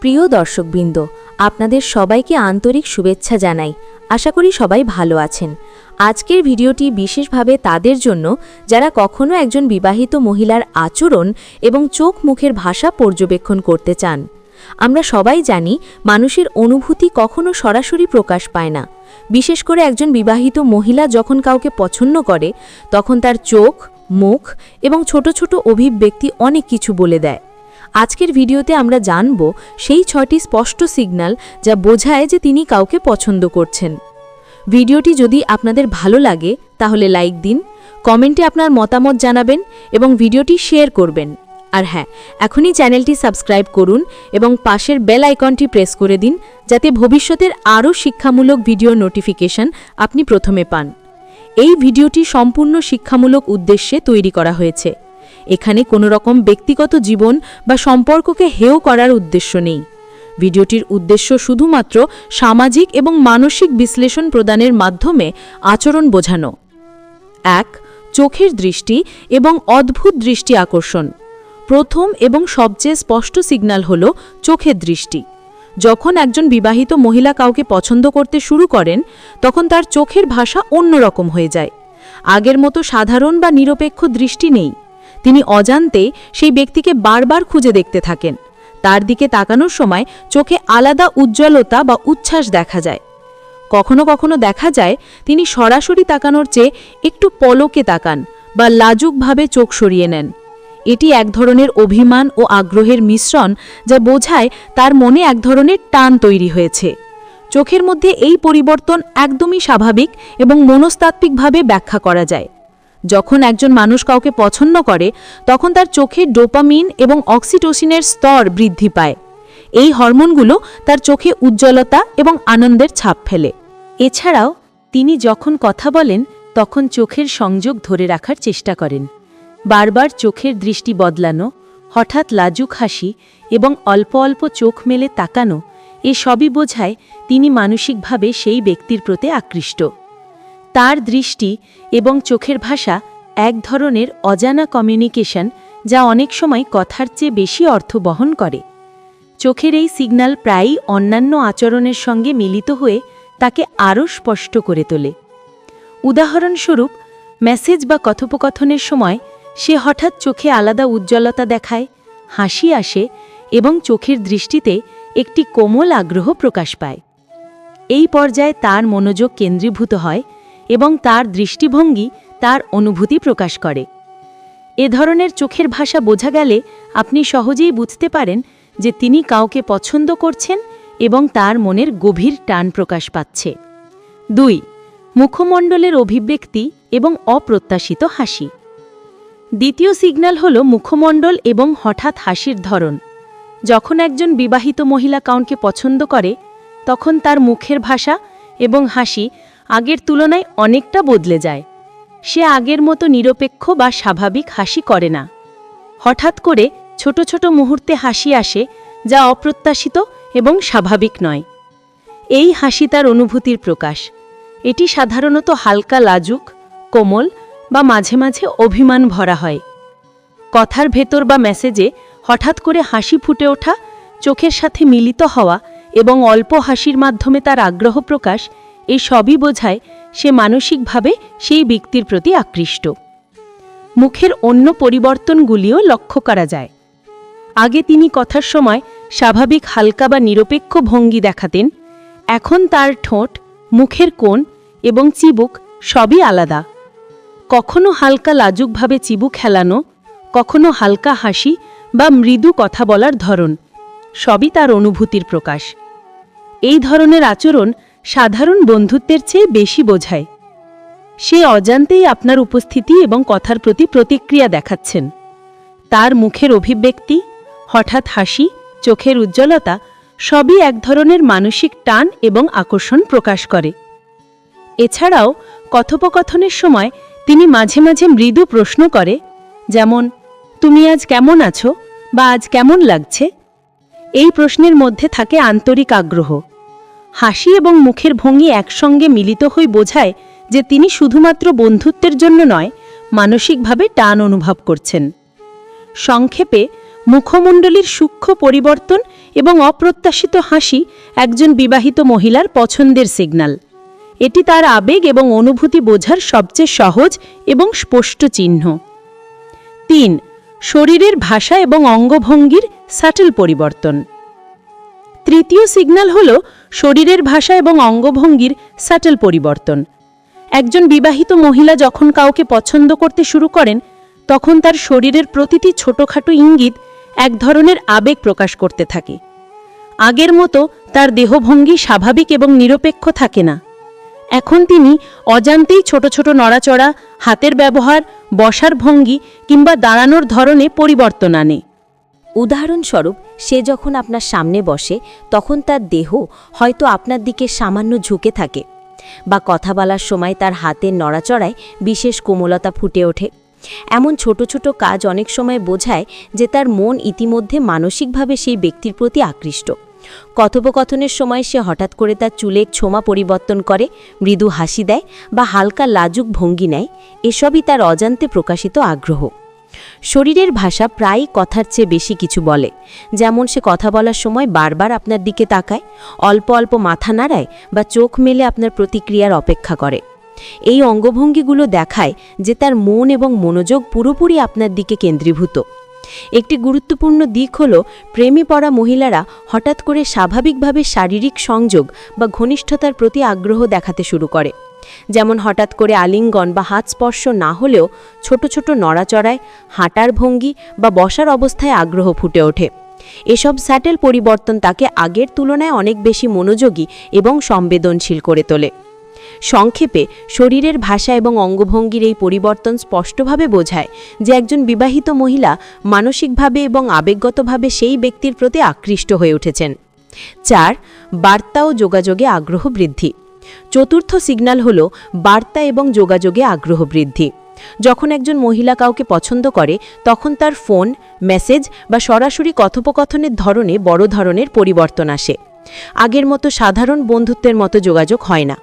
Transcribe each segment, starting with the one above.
প্রিয় দর্শকবৃন্দ, আপনাদের সবাইকে আন্তরিক শুভেচ্ছা জানাই। আশা করি সবাই ভালো আছেন। আজকের ভিডিওটি বিশেষভাবে তাদের জন্য, যারা কখনো একজন বিবাহিত মহিলার আচরণ এবং চোখ মুখের ভাষা পর্যবেক্ষণ করতে চান। আমরা সবাই জানি, মানুষের অনুভূতি কখনো সরাসরি প্রকাশ পায় না। বিশেষ করে একজন বিবাহিত মহিলা যখন কাউকে পছন্দ করে, তখন তার চোখ, মুখ এবং ছোট ছোট অভিব্যক্তি অনেক কিছু বলে দেয়। আজকের ভিডিওতে আমরা জানব সেই ছয়টি স্পষ্ট সিগন্যাল যা বোঝায় যে তিনি কাউকে পছন্দ করছেন। ভিডিওটি যদি আপনাদের ভালো লাগে, তাহলে লাইক দিন, কমেন্টে আপনার মতামত জানাবেন এবং ভিডিওটি শেয়ার করবেন। আর হ্যাঁ এখনই চ্যানেলটি সাবস্ক্রাইব করুন এবং পাশের বেল আইকনটি প্রেস করে দিন, যাতে ভবিষ্যতের আরও শিক্ষামূলক ভিডিও নোটিফিকেশন আপনি প্রথমে পান। এই ভিডিওটি সম্পূর্ণ শিক্ষামূলক উদ্দেশ্যে তৈরি করা হয়েছে। এখানে কোনো রকম ব্যক্তিগত জীবন বা সম্পর্ককে হেয় করার উদ্দেশ্য নেই। ভিডিওটির উদ্দেশ্য শুধুমাত্র সামাজিক এবং মানসিক বিশ্লেষণ প্রদানের মাধ্যমে আচরণ বোঝানো। এক, চোখের দৃষ্টি এবং অদ্ভুত দৃষ্টি আকর্ষণ। প্রথম এবং সবচেয়ে স্পষ্ট সিগন্যাল হল চোখের দৃষ্টি। যখন একজন বিবাহিত মহিলা কাউকে পছন্দ করতে শুরু করেন, তখন তার চোখের ভাষা অন্যরকম হয়ে যায়। আগের মতো সাধারণ বা নিরপেক্ষ দৃষ্টি নেই। তিনি অজান্তে সেই ব্যক্তিকে বারবার খুঁজে দেখতে থাকেন। তার দিকে তাকানোর সময় চোখে আলাদা উজ্জ্বলতা বা উচ্ছ্বাস দেখা যায়। কখনো কখনো দেখা যায় তিনি সরাসরি তাকানোর চেয়ে একটু পলকে তাকান বা লাজুকভাবে চোখ সরিয়ে নেন। এটি এক ধরনের অভিমান ও আগ্রহের মিশ্রণ যা বোঝায় তার মনে এক ধরনের টান তৈরি হয়েছে। চোখের মধ্যে এই পরিবর্তন একদমই স্বাভাবিক এবং মনস্তাত্ত্বিকভাবে ব্যাখ্যা করা যায়। যখন একজন মানুষ কাউকে পছন্দ করে, তখন তার চোখে ডোপামিন এবং অক্সিটোসিনের স্তর বৃদ্ধি পায়। এই হরমোনগুলো তার চোখে উজ্জ্বলতা এবং আনন্দের ছাপ ফেলে। এছাড়াও, তিনি যখন কথা বলেন, তখন চোখের সংযোগ ধরে রাখার চেষ্টা করেন। বারবার চোখের দৃষ্টি বদলানো, হঠাৎ লাজুক হাসি এবং অল্প অল্প চোখ মেলে তাকানো, এ সবই বোঝায় তিনি মানসিকভাবে সেই ব্যক্তির প্রতি আকৃষ্ট। তার দৃষ্টি এবং চোখের ভাষা এক ধরনের অজানা কমিউনিকেশন যা অনেক সময় কথার চেয়ে বেশি অর্থ বহন করে। চোখের এই সিগন্যাল প্রায়ই অন্যান্য আচরণের সঙ্গে মিলিত হয়ে তাকে আরও স্পষ্ট করে তোলে। উদাহরণস্বরূপ, মেসেজ বা কথোপকথনের সময় সে হঠাৎ চোখে আলাদা উজ্জ্বলতা দেখায়, হাসি আসে এবং চোখের দৃষ্টিতে একটি কোমল আগ্রহ প্রকাশ পায়। এই পর্যায়ে তার মনোযোগ কেন্দ্রীভূত হয় এবং তার দৃষ্টিভঙ্গি তার অনুভূতি প্রকাশ করে। এ ধরনের চোখের ভাষা বোঝা গেলে আপনি সহজেই বুঝতে পারেন যে তিনি কাউকে পছন্দ করছেন এবং তার মনের গভীর টান প্রকাশ পাচ্ছে। দুই, মুখমণ্ডলের অভিব্যক্তি এবং অপ্রত্যাশিত হাসি। দ্বিতীয় সিগন্যাল হল মুখমণ্ডল এবং হঠাৎ হাসির ধরন। যখন একজন বিবাহিত মহিলা কাউকে পছন্দ করে, তখন তার মুখের ভাষা এবং হাসি আগের তুলনায় অনেকটা বদলে যায়। সে আগের মতো নিরপেক্ষ বা স্বাভাবিক হাসি করে না। হঠাৎ করে ছোট ছোট মুহূর্তে হাসি আসে যা অপ্রত্যাশিত এবং স্বাভাবিক নয়। এই হাসি তার অনুভূতির প্রকাশ। এটি সাধারণত হালকা লাজুক, কোমল বা মাঝে মাঝে অভিমান ভরা হয়। কথার ভেতর বা মেসেজে হঠাৎ করে হাসি ফুটে ওঠা, চোখের সাথে মিলিত হওয়া এবং অল্প হাসির মাধ্যমে তার আগ্রহ প্রকাশ সবই বোঝায় সে মানসিকভাবে সেই ব্যক্তির প্রতি আকৃষ্ট। মুখের অন্য পরিবর্তনগুলিও লক্ষ্য করা যায়। আগে তিনি কথার সময় স্বাভাবিক হালকা বা নিরপেক্ষ ভঙ্গি দেখাতেন, এখন তার ঠোঁট, মুখের কোণ এবং চিবুক সবই আলাদা। কখনো হালকা লাজুকভাবে চিবুক খেলানো কখনো হালকা হাসি বা মৃদু কথা বলার ধরন, সবই তার অনুভূতির প্রকাশ। এই ধরনের আচরণ সাধারণ বন্ধুত্বের চেয়ে বেশি বোঝায়। সে অজান্তেই আপনার উপস্থিতি এবং কথার প্রতি প্রতিক্রিয়া দেখাচ্ছেন। তার মুখের অভিব্যক্তি, হঠাৎ হাসি, চোখের উজ্জ্বলতা সবই এক ধরনের মানসিক টান এবং আকর্ষণ প্রকাশ করে। এছাড়াও কথোপকথনের সময় তিনি মাঝে মাঝে মৃদু প্রশ্ন করে, যেমন, তুমি আজ কেমন আছো? বা আজ কেমন লাগছে? এই প্রশ্নের মধ্যে থাকে আন্তরিক আগ্রহ। হাসি এবং মুখের ভঙ্গি একসঙ্গে মিলিত হয়ে বোঝায় যে তিনি শুধুমাত্র বন্ধুত্বের জন্য নয়, মানসিকভাবে টান অনুভব করছেন। সংক্ষেপে, মুখমণ্ডলীর সূক্ষ্ম পরিবর্তন এবং অপ্রত্যাশিত হাসি একজন বিবাহিত মহিলার পছন্দের সিগন্যাল। এটি তার আবেগ এবং অনুভূতি বোঝার সবচেয়ে সহজ এবং স্পষ্ট চিহ্ন। তিন, শরীরের ভাষা এবং অঙ্গভঙ্গির স্যাটেল পরিবর্তন। তৃতীয় সিগন্যাল হল শরীরের ভাষা এবং অঙ্গভঙ্গির স্যাটেল পরিবর্তন। একজন বিবাহিত মহিলা যখন কাউকে পছন্দ করতে শুরু করেন, তখন তার শরীরের প্রতিটি ছোটোখাটো ইঙ্গিত এক ধরনের আবেগ প্রকাশ করতে থাকে। আগের মতো তার দেহভঙ্গি স্বাভাবিক এবং নিরপেক্ষ থাকে না। এখন তিনি অজান্তেই ছোট ছোট নড়াচড়া, হাতের ব্যবহার, বসার ভঙ্গি কিংবা দাঁড়ানোর ধরনে পরিবর্তন আনে। উদাহরণস্বরূপ, সে যখন আপনার সামনে বসে, তখন তার দেহ হয়তো আপনার দিকে সামান্য ঝুঁকে থাকে বা কথা বলার সময় তার হাতের নড়াচড়ায় বিশেষ কোমলতা ফুটে ওঠে। এমন ছোট ছোট কাজ অনেক সময় বোঝায় যে তার মন ইতিমধ্যে মানসিকভাবে সেই ব্যক্তির প্রতি আকৃষ্ট। কথোপকথনের সময় সে হঠাৎ করে তার চুলের ছোমা পরিবর্তন করে, মৃদু হাসি দেয় বা হালকা লাজুক ভঙ্গি নেয়। এসবই তার অজান্তে প্রকাশিত আগ্রহ। শরীরের ভাষা প্রায়ই কথার চেয়ে বেশি কিছু বলে। যেমন সে কথা বলার সময় বারবার আপনার দিকে তাকায়, অল্প অল্প মাথা নাড়ায় বা চোখ মেলে আপনার প্রতিক্রিয়ার অপেক্ষা করে। এই অঙ্গভঙ্গিগুলো দেখায় যে তার মন এবং মনোযোগ পুরোপুরি আপনার দিকে কেন্দ্রীভূত। একটি গুরুত্বপূর্ণ দিক হল, প্রেমে পড়া মহিলারা হঠাৎ করে স্বাভাবিকভাবে শারীরিক সংযোগ বা ঘনিষ্ঠতার প্রতি আগ্রহ দেখাতে শুরু করে। যেমন হঠাৎ করে আলিঙ্গন বা হাত স্পর্শ না হলেও ছোট ছোট নড়াচড়ায়, হাঁটার ভঙ্গি বা বসার অবস্থায় আগ্রহ ফুটে ওঠে। এসব স্যাটেল পরিবর্তন তাকে আগের তুলনায় অনেক বেশি মনোযোগী এবং সংবেদনশীল করে তোলে। সংক্ষেপে, শরীরের ভাষা এবং অঙ্গভঙ্গির এই পরিবর্তন স্পষ্টভাবে বোঝায় যে একজন বিবাহিত মহিলা মানসিকভাবে এবং আবেগগতভাবে সেই ব্যক্তির প্রতি আকৃষ্ট হয়ে উঠেছেন। চার, বার্তা ও যোগাযোগে আগ্রহ বৃদ্ধি। চতুর্থ সিগন্যাল হল বার্তা এবং যোগাযোগে আগ্রহ বৃদ্ধি। যখন একজন মহিলা কাউকে পছন্দ করে, তখন তার ফোন, মেসেজ বা সরাসরি কথোপকথনের ধরনে বড় ধরনের পরিবর্তন আসে। আগের মতো সাধারণ বন্ধুত্বের মতো যোগাযোগ হয় না।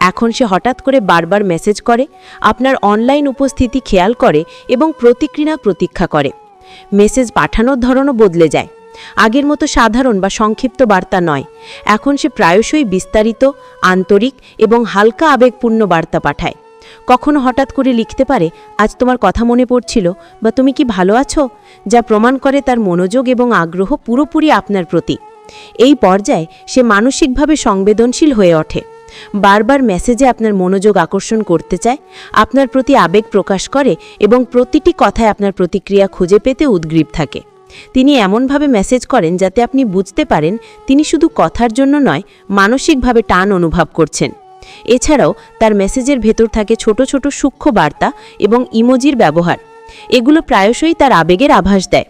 এখন সে হঠাৎ করে বারবার মেসেজ করে, আপনার অনলাইন উপস্থিতি খেয়াল করে এবং প্রতিক্রিয়া প্রতীক্ষা করে। মেসেজ পাঠানোর ধরনও বদলে যায়। আগের মতো সাধারণ বা সংক্ষিপ্ত বার্তা নয়। এখন সে প্রায়শই বিস্তারিত, আন্তরিক এবং হালকা আবেগপূর্ণ বার্তা পাঠায়। কখনো হঠাৎ করে লিখতে পারে, আজ তোমার কথা মনে পড়ছিল, বা তুমি কি ভালো আছো? যা প্রমাণ করে তার মনোযোগ এবং আগ্রহ পুরোপুরি আপনার প্রতি। এই পর্যায়ে সে মানসিকভাবে সংবেদনশীল হয়ে ওঠে। বারবার মেসেজে আপনার মনোযোগ আকর্ষণ করতে চায়, আপনার প্রতি আবেগ প্রকাশ করে এবং প্রতিটি কথায় আপনার প্রতিক্রিয়া খুঁজে পেতে উদ্গ্রীব থাকে। তিনি এমনভাবে মেসেজ করেন যাতে আপনি বুঝতে পারেন তিনি শুধু কথার জন্য নয়, মানসিকভাবে টান অনুভব করছেন। এছাড়াও তার মেসেজের ভেতর থাকে ছোট ছোট সূক্ষ্ম বার্তা এবং ইমোজির ব্যবহার। এগুলো প্রায়শই তার আবেগের আভাস দেয়।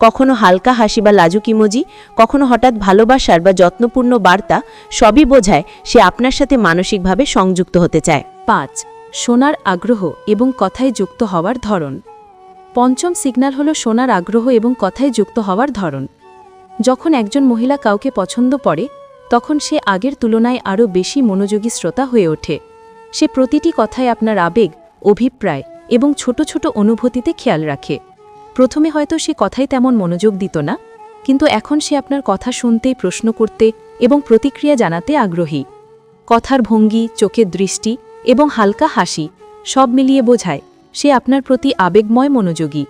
কখনো হালকা হাসি বা লাজুক ইমোজি, কখনো হঠাৎ ভালোবাসার বা যত্নপূর্ণ বার্তা, সবই বোঝায় সে আপনার সাথে মানসিকভাবে সংযুক্ত হতে চায়। পাঁচ, শোনার আগ্রহ এবং কথায় যুক্ত হওয়ার ধরন। পঞ্চম সিগন্যাল হল শোনার আগ্রহ এবং কথায় যুক্ত হওয়ার ধরন। যখন একজন মহিলা কাউকে পছন্দ পড়ে তখন সে আগের তুলনায় আরও বেশি মনোযোগী শ্রোতা হয়ে ওঠে। সে প্রতিটি কথায় আপনার আবেগ, অভিপ্রায় এবং ছোট ছোট অনুভূতিতে খেয়াল রাখে। প্রথমে হয়তো সে কথায় তেমন মনোযোগ দিত না, কিন্তু এখন সে আপনার কথা শুনতে, প্রশ্ন করতে এবং প্রতিক্রিয়া জানাতে আগ্রহী। কথার ভঙ্গি, চোখের দৃষ্টি এবং হালকা হাসি সব মিলিয়ে বোঝায়। সে আপনার প্রতি আবেগময় মনোযোগী।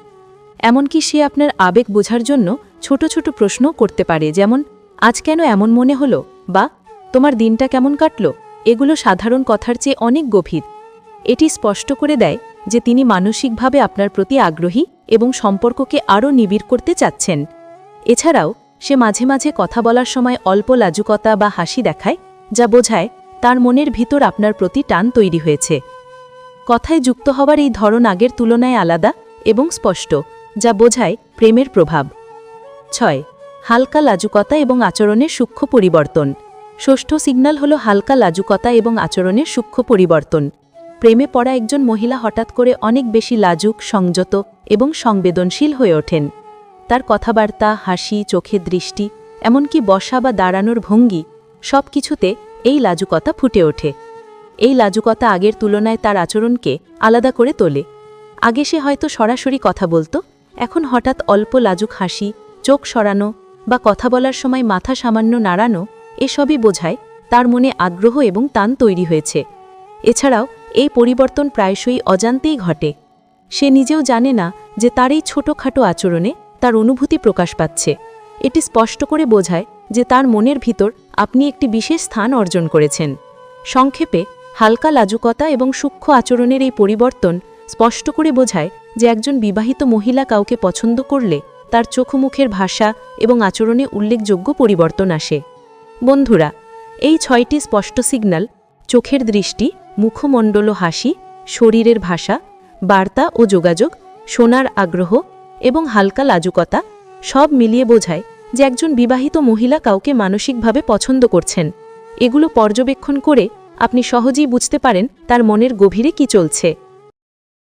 এমনকি সে আপনার আবেগ বোঝার জন্য ছোট ছোট প্রশ্ন করতে পারে, যেমন, আজ কেন এমন মনে হলো? বা, তোমার দিনটা কেমন কাটল? এগুলো সাধারণ কথার চেয়ে অনেক গভীর। এটি স্পষ্ট করে দেয় যে তিনি মানসিকভাবে আপনার প্রতি আগ্রহী এবং সম্পর্ককে আরও নিবিড় করতে চাচ্ছেন। এছাড়াও, সে মাঝে মাঝে কথা বলার সময় অল্প লাজুকতা বা হাসি দেখায়, যা বোঝায় তার মনের ভিতর আপনার প্রতি টান তৈরি হয়েছে। কথায় যুক্ত হওয়ার এই ধরন আগের তুলনায় আলাদা এবং স্পষ্ট, যা বোঝায় প্রেমের প্রভাব। ছয়, হালকা লাজুকতা এবং আচরণের সূক্ষ্ম পরিবর্তন। ষষ্ঠ সিগন্যাল হল হালকা লাজুকতা এবং আচরণের সূক্ষ্ম পরিবর্তন। প্রেমে পড়া একজন মহিলা হঠাৎ করে অনেক বেশি লাজুক, সংযত এবং সংবেদনশীল হয়ে ওঠেন। তার কথাবার্তা, হাসি চোখের দৃষ্টি, এমনকি বসা বা দাঁড়ানোর ভঙ্গি সব কিছুতে এই লাজুকতা ফুটে ওঠে। এই লাজুকতা আগের তুলনায় তার আচরণকে আলাদা করে তোলে। আগে সে হয়তো সরাসরি কথা বলতো, এখন হঠাৎ অল্প লাজুক হাসি, চোখ সরানো বা কথা বলার সময় মাথা সামান্য নাড়ানো, এসবই বোঝায় তার মনে আগ্রহ এবং তান তৈরি হয়েছে। এছাড়াও এই পরিবর্তন প্রায়শই অজান্তেই ঘটে। সে নিজেও জানে না যে তার এই ছোটোখাটো আচরণে তার অনুভূতি প্রকাশ পাচ্ছে। এটি স্পষ্ট করে বোঝায় যে তার মনের ভিতর আপনি একটি বিশেষ স্থান অর্জন করেছেন। সংক্ষেপে হালকা লাজুকতা এবং সূক্ষ্ম আচরণের এই পরিবর্তন স্পষ্ট করে বোঝায় যে একজন বিবাহিত মহিলা কাউকে পছন্দ করলে তার চোখমুখের ভাষা এবং আচরণে উল্লেখযোগ্য পরিবর্তন আসে। বন্ধুরা, এই ছয়টি স্পষ্ট সিগন্যাল চোখের দৃষ্টি, মুখমণ্ডল হাসি, শরীরের ভাষা, বার্তা ও যোগাযোগ, শোনার আগ্রহ এবং হালকা লাজুকতা সব মিলিয়ে বোঝায় যে একজন বিবাহিত মহিলা কাউকে মানসিকভাবে পছন্দ করছেন। এগুলো পর্যবেক্ষণ করে আপনি সহজেই বুঝতে পারেন তার মনের গভীরে কি চলছে।